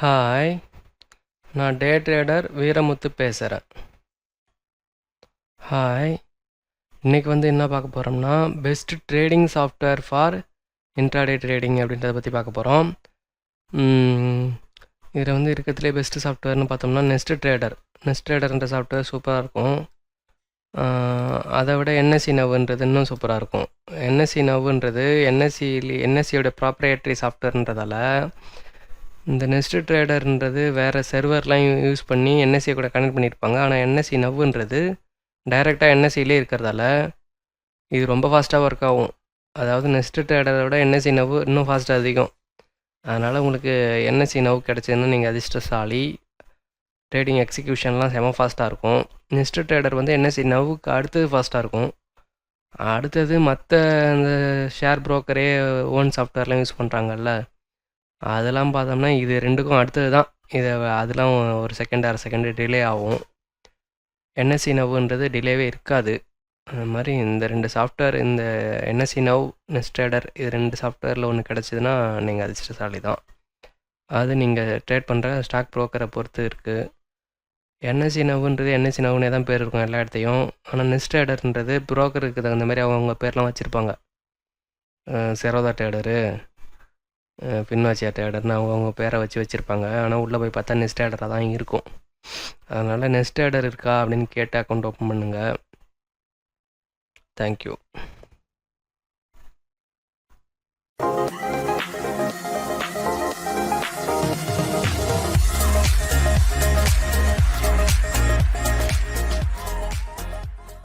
Hi நான் டே trader Veeramuthu பேசுகிறேன் hi இன்றைக்கி வந்து என்ன பார்க்க போகிறோம்னா best trading software for intraday trading அப்படின்றத பற்றி பார்க்க போகிறோம் இதில் வந்து இருக்கிறதுலே பெஸ்ட்டு சாஃப்ட்வேர்னு பார்த்தோம்னா நெஸ்ட் ட்ரேடர் நெஸ்ட் ட்ரேடர்ன்ற சாஃப்ட்வேர் சூப்பராக இருக்கும். அதை விட என்எஸ்சி நவ்ன்றது இன்னும் சூப்பராக இருக்கும். என்எஸ்சி நவ்ன்றது என்எஸ்சியில் என்எஸ்சியோட ப்ராப்ரேட்டரி சாஃப்ட்வேர்ன்றதால இந்த நெஸ்ட் ட்ரேடர்ன்றது வேறு சர்வர்லாம் யூஸ் பண்ணி என்எஸ்சி கூட கனெக்ட் பண்ணியிருப்பாங்க. ஆனால் என்எஸ்சி நவ்வுன்றது டைரெக்டாக என்எஸ்சிலே இருக்கிறதால இது ரொம்ப ஃபாஸ்ட்டாக ஒர்க் ஆகும். அதாவது நெஸ்ட் ட்ரேடரை விட என்எஸ்சி நவ்வு இன்னும் ஃபாஸ்ட்டாக அதிகம். அதனால் உங்களுக்கு என்எஸ்சி நவ் கிடச்சதுன்னா நீங்கள் அதிர்ஷ்டசாலி. ட்ரேடிங் எக்ஸிக்யூஷன்லாம் செம ஃபாஸ்ட்டாக இருக்கும். நெஸ்ட் ட்ரேடர் வந்து என்எஸ்சி நவ்வுக்கு அடுத்தது ஃபாஸ்ட்டாக இருக்கும். அடுத்தது மற்ற அந்த ஷேர் புரோக்கரே ஓன் சாஃப்ட்வேர்லாம் யூஸ் பண்ணுறாங்கல்ல அதெல்லாம் பார்த்தோம்னா இது ரெண்டுக்கும் அடுத்தது தான். இதை அதெல்லாம் ஒரு செகண்ட் அரை செகண்ட் டிலே ஆகும். என்எஸ்சி நவ்ன்றது டிலேவே இருக்காது. அது மாதிரி இந்த ரெண்டு சாஃப்ட்வேர் இந்த என்எஸ்சி நவ் நெஸ்டேடர் இது ரெண்டு சாஃப்ட்வேரில் ஒன்று கிடச்சிதுன்னா நீங்கள் அதிர்ஷ்டசாலி தான். அது நீங்கள் ட்ரேட் பண்ணுற ஸ்டாக் ப்ரோக்கரை பொறுத்து இருக்குது என்எஸ்சி நவ்ன்றது என்எஸ்சி நவ்னே தான் பேர் இருக்கும் எல்லா இடத்தையும். ஆனால் நெஸ்டேடர்ன்றது ப்ரோக்கருக்கு தகுந்த மாதிரி அவங்க பேர்லாம் வச்சுருப்பாங்க. செரோதா டேடரு பின்வாச்சியா டேடர்னு அவங்க அவங்க பேரை வச்சு வச்சுருப்பாங்க. ஆனால் உள்ளே போய் பார்த்தா நெஸ்ட் ஆர்டராக தான் இருக்கும். அதனால் நெஸ்ட் ஆர்டர் இருக்கா அப்படின்னு கேட்டு அக்கௌண்ட் ஓப்பன் பண்ணுங்கள் தேங்க்யூ